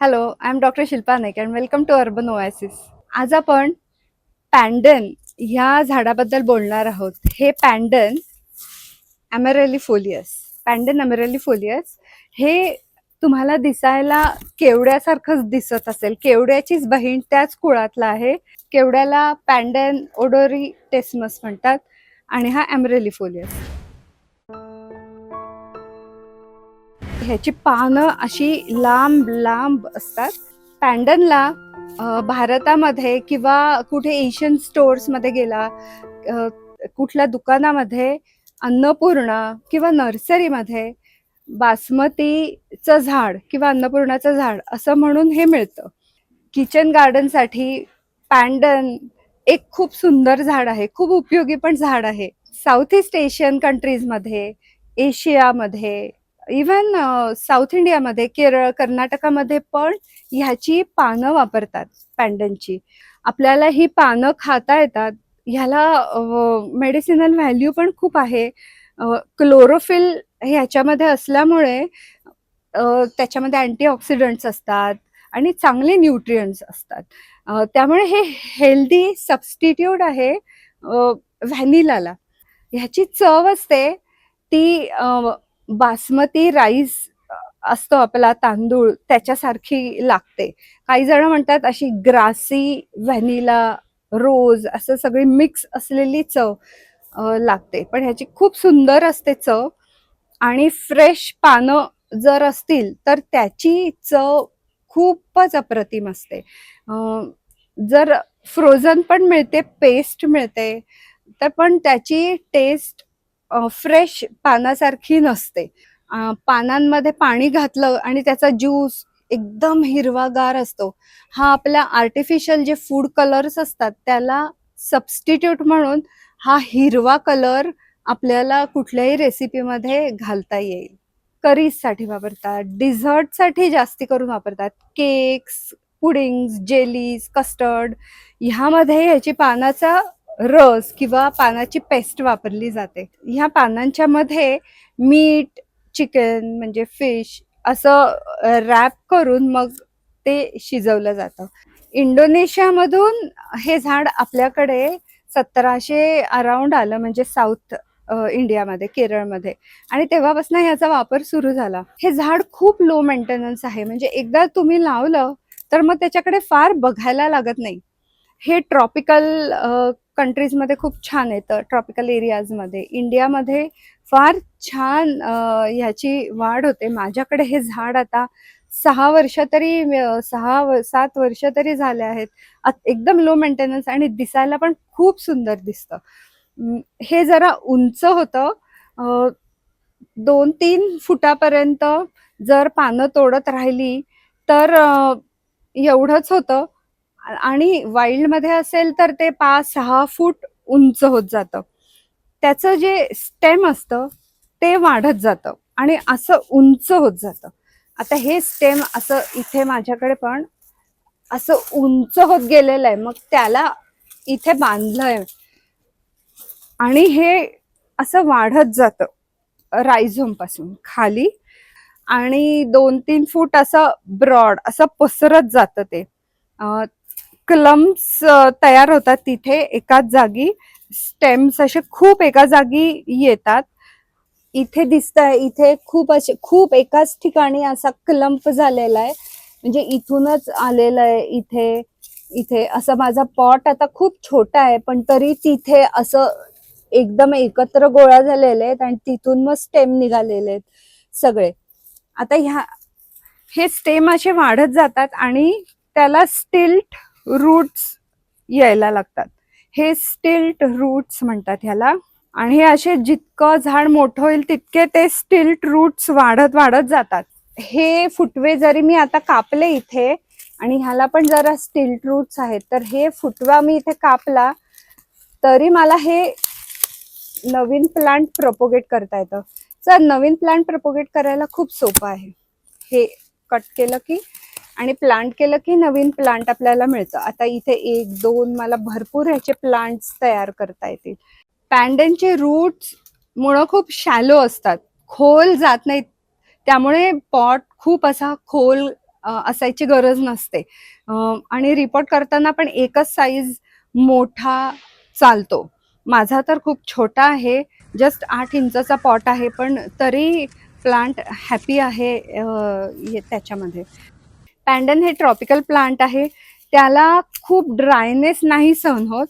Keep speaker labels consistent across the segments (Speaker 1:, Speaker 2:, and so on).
Speaker 1: Hello I am doctor Shilpa Naik and welcome to Urban Oasis आज आपण पॅन्डन ह्या झाडाबद्दल बोलणार आहोत. हे पॅन्डन फोलियस पॅन्डन फोलियस हे तुम्हाला दिसायला केवड्यासारखंच दिसत असेल. केवड्याचीच बहीण त्याच कुळातला आहे. केवड्याला पॅन्डन ओडोरी टेस्मस म्हणतात आणि हा फोलियस ह्याची पानं अशी लांब लांब असतात. पॅन्डनला भारतामध्ये किंवा कुठे एशियन स्टोअर्समध्ये गेला कुठल्या दुकानामध्ये अन्नपूर्णा किंवा नर्सरीमध्ये बासमतीचं झाड किंवा अन्नपूर्णाचं झाड असं म्हणून हे मिळतं. किचन गार्डनसाठी पॅन्डन एक खूप सुंदर झाड आहे. खूप उपयोगी पण झाड आहे. साऊथ ईस्ट एशियन कंट्रीजमध्ये एशियामध्ये इव्हन साऊथ इंडियामध्ये केरळ कर्नाटकामध्ये पण ह्याची पानं वापरतात पॅन्डनची आपल्याला ही पानं खाता येतात. ह्याला मेडिसिनल व्हॅल्यू पण खूप आहे. क्लोरोफिल ह्याच्यामध्ये असल्यामुळे त्याच्यामध्ये अँटीऑक्सिडंट्स असतात आणि चांगले न्यूट्रियंट्स असतात. त्यामुळे हे हेल्दी सबस्टिट्यूट आहे व्हॅनिलाला ह्याची चव असते ती बासमती राईस असतो आपला तांदूळ त्याच्यासारखी लागते. काही जण म्हणतात अशी ग्रासी व्हॅनिला रोज असं सगळी मिक्स असलेली चव लागते. पण ह्याची खूप सुंदर असते चव आणि फ्रेश पानं जर असतील तर त्याची चव खूपच अप्रतिम असते. जर फ्रोझन पण मिळते पेस्ट मिळते तर पण त्याची टेस्ट फ्रेश पानासारखी नसते. पानांमध्ये पाणी घातलं आणि त्याचा ज्यूस एकदम हिरवागार असतो. हा आपल्या आर्टिफिशियल जे फूड कलर्स असतात त्याला सबस्टिट्यूट म्हणून हा हिरवा कलर आपल्याला कुठल्याही रेसिपीमध्ये घालता येईल. करीजसाठी वापरतात डिझर्टसाठी जास्ती करून वापरतात. केक्स पुडिंग्स जेलीज कस्टर्ड ह्यामध्ये ह्याची पानाचा रस किंवा पानाची पेस्ट वापरली जाते. ह्या पानांच्या मध्ये मीठ चिकन म्हणजे फिश असं रॅप करून मग ते शिजवलं जातं. इंडोनेशियामधून हे झाड आपल्याकडे सतराशे अराउंड आलं म्हणजे साऊथ इंडियामध्ये केरळमध्ये. आणि तेव्हापासून ह्याचा वापर सुरू झाला. हे झाड खूप लो मेंटेनन्स आहे. म्हणजे एकदा तुम्ही लावलं तर मग त्याच्याकडे फार बघायला लागत नाही. हे ट्रॉपिकल कंट्रीजमध्ये खूप छान येतं ट्रॉपिकल एरियाजमध्ये इंडियामध्ये फार छान ह्याची वाढ होते. माझ्याकडे हे झाड आता सहा वर्ष तरी सहा व- सात वर्ष तरी झाले आहेत. आत- एकदम लो मेंटेनन्स आणि दिसायला पण खूप सुंदर दिसतं. हे जरा उंच होतं. दोन तीन फुटापर्यंत जर पानं तोडत राहिली तर एवढंच होतं. आणि वाईल्डमध्ये असेल तर ते पाच सहा फूट उंच होत जातं. त्याचं जे स्टेम असतं ते वाढत जातं आणि असं उंच होत जातं. आता हे स्टेम असं इथे माझ्याकडे पण असं उंच होत गेलेलं आहे. मग त्याला इथे बांधलंय. आणि हे असं वाढत जातं रायझोमपासून खाली. आणि दोन तीन फूट असं ब्रॉड असं पसरत जातं ते. क्लम्स तयार होतात तिथे एकाच जागी. स्टेम्स असे खूप एका जागी येतात. इथे दिसत आहे इथे खूप असे खूप एकाच ठिकाणी असा क्लम्प झालेला आहे. म्हणजे इथूनच आलेलं आहे इथे इथे. असं माझा पॉट आता खूप छोटा आहे पण तरी तिथे असं एकदम एकत्र गोळा झालेले आहेत आणि तिथून मग स्टेम निघालेले आहेत सगळे. आता ह्या हे स्टेम असे वाढत जातात आणि त्याला स्टिल्ट रूट्स यायला लागतात. हे स्टिल्ट रूट्स म्हणतात ह्याला. आणि हे असे जितकं झाड मोठं होईल तितके ते स्टिल्ट रूट्स वाढत वाढत जातात. हे फुटवे जरी मी आता कापले इथे आणि ह्याला पण जरा स्टिल्ट रूट्स आहेत तर हे फुटवा मी इथे कापला तरी मला हे नवीन प्लांट प्रपोगेट करता येतं. सर नवीन प्लांट प्रपोगेट करायला खूप सोपं आहे. हे कट केलं की आणि प्लांट केलं की नवीन प्लांट आपल्याला मिळतं. आता इथे एक दोन मला भरपूर ह्याचे प्लांट्स तयार करता येतील. पॅन्डनचे रूट्स मुळं खूप शॅलो असतात. खोल जात नाहीत. त्यामुळे पॉट खूप असा खोल असायची गरज नसते. आणि रिपोर्ट करताना पण एकच साईज मोठा चालतो. माझा तर खूप छोटा आहे. जस्ट आठ इंचाचा पॉट आहे पण तरी प्लांट हॅपी आहे हे- त्याच्यामध्ये. पॅन्डन हे ट्रॉपिकल प्लांट आहे. त्याला खूप ड्रायनेस नाही सहन होत.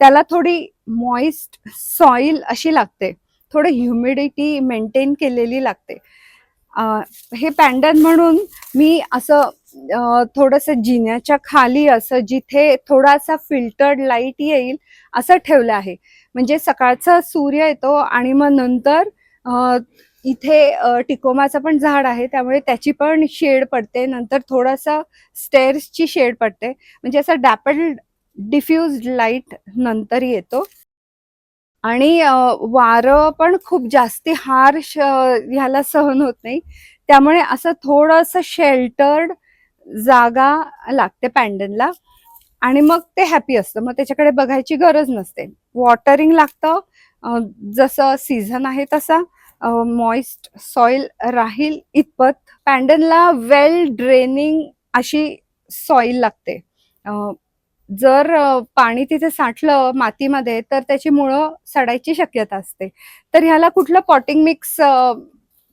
Speaker 1: त्याला थोडी मॉइस्ट सॉईल अशी लागते. थोडं ह्युमिडिटी मेंटेन केलेली लागते. हे पॅन्डन म्हणून मी असं थोडंसं जिन्याच्या खाली असं जिथे थोडासा फिल्टर्ड लाइट येईल असं ठेवलं आहे. म्हणजे सकाळचा सूर्य येतो आणि मग नंतर इथे टिकोमाचं पण झाड आहे त्यामुळे त्याची पण शेड पडते नंतर थोडासा स्टेअर्सची शेड पडते. म्हणजे असं डॅपल डिफ्यूज लाइट नंतर येतो. आणि वारं पण खूप जास्ती हार्श ह्याला सहन होत नाही. त्यामुळे असं थोडंसं शेल्टर्ड जागा लागते पॅन्डनला आणि मग ते हॅपी असतं. मग त्याच्याकडे बघायची गरज नसते. वॉटरिंग लागतं. जसं सीझन आहे तसा. मॉइस्ट सॉइल राहील इतपत. पॅन्डनला वेल ड्रेनिंग अशी सॉइल लागते. जर पाणी तिथे साठलं मातीमध्ये तर त्याची मुळं सडायची शक्यता असते. तर ह्याला कुठलं पॉटिंग मिक्स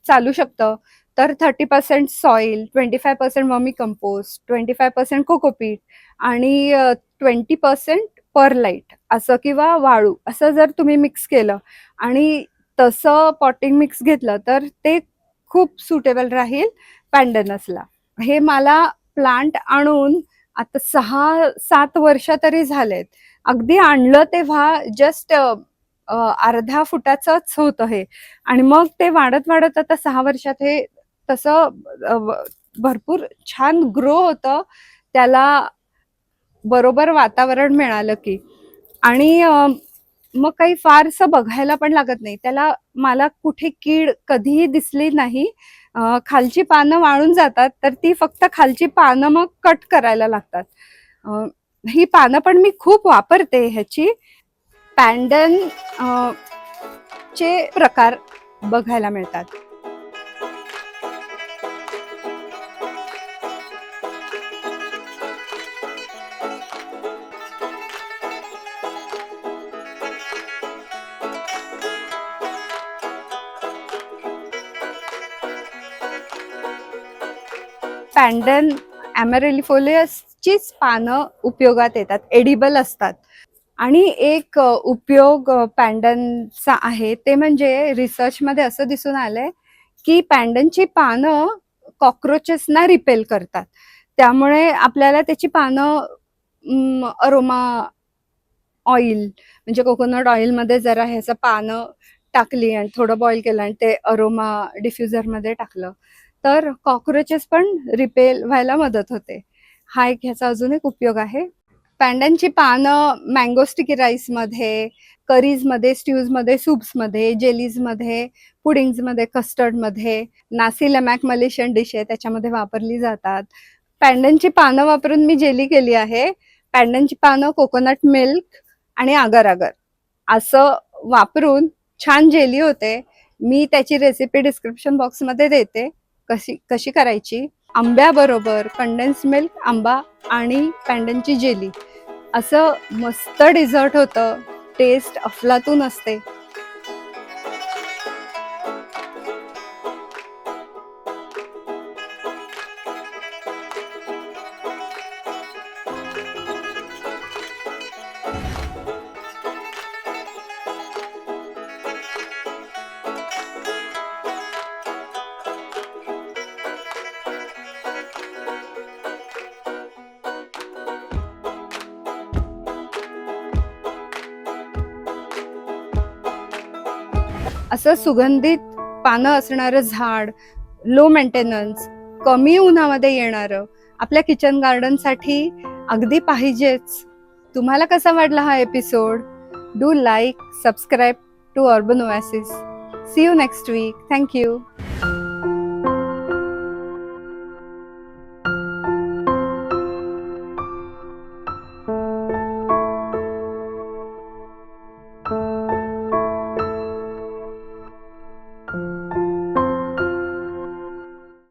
Speaker 1: चालू शकतं? तर thirty percent soil twenty five percent vermicompost twenty five percent cocopeat आणि ट्वेंटी पर्सेंट परलाईट असं किंवा वाळू असं जर तुम्ही मिक्स केलं आणि तसं पॉटिंग मिक्स घेतलं तर ते खूप सुटेबल राहील पॅन्डनसला हे मला प्लांट आणून आता सहा सात वर्ष तरी झालेत. अगदी आणलं तेव्हा जस्ट अर्ध्या फुटाचंच होतं हे. आणि मग ते वाढत वाढत आता सहा वर्षात हे तसं भरपूर छान ग्रो होतं. त्याला बरोबर वातावरण मिळालं की. आणि मग काही फारसं बघायला पण लागत नाही. त्याला मला कुठे कीड कधीही दिसली नाही. खालची पानं वाळून जातात तर ती फक्त खालची पानं मग कट करायला लागतात. ही पानं पण मी खूप वापरते ह्याची. पॅन्डन चे प्रकार बघायला मिळतात. पॅन्डन ॲमेरेलिफोलियसचीच पानं उपयोगात येतात एडिबल असतात. आणि एक उपयोग पॅन्डनचा आहे ते म्हणजे रिसर्चमध्ये असं दिसून आलंय की पॅन्डनची पानं कॉक्रोचेसना रिपेल करतात. त्यामुळे आपल्याला त्याची पानं अरोमा ऑइल म्हणजे कोकोनट ऑइलमध्ये जरा ह्याचं पानं टाकली आणि थोडं बॉईल केलं आणि ते अरोमा डिफ्युजरमध्ये टाकलं. तर कॉक्रोचेस पण रिपेल व्हायला मदत होते. हा एक ह्याचा अजून एक उपयोग आहे. पॅन्डनची पानं मँगो स्टिकी राईसमध्ये करीजमध्ये स्ट्यूजमध्ये सूप्समध्ये जेलीजमध्ये पुडिंग्समध्ये कस्टर्डमध्ये नासी लमॅक मलेशियन डिश आहे त्याच्यामध्ये वापरली जातात. पॅन्डनची पानं वापरून मी जेली केली आहे. पॅन्डनची पानं कोकोनट मिल्क आणि आगर आगर. असं वापरून छान जेली होते. मी त्याची रेसिपी डिस्क्रिप्शन बॉक्समध्ये देते. कशी कशी करायची? आंब्याबरोबर कंडेन्स मिल्क आंबा आणि पॅन्डनची जेली. असं मस्त डिझर्ट होतं. टेस्ट अफलातून असते. असं सुगंधित पानं असणारं झाड लो मेंटेनन्स कमी उन्हामध्ये येणारं आपल्या किचन गार्डनसाठी अगदी पाहिजेच. तुम्हाला कसा वाटला हा episode do like subscribe to Urban Oasis see you next week thank you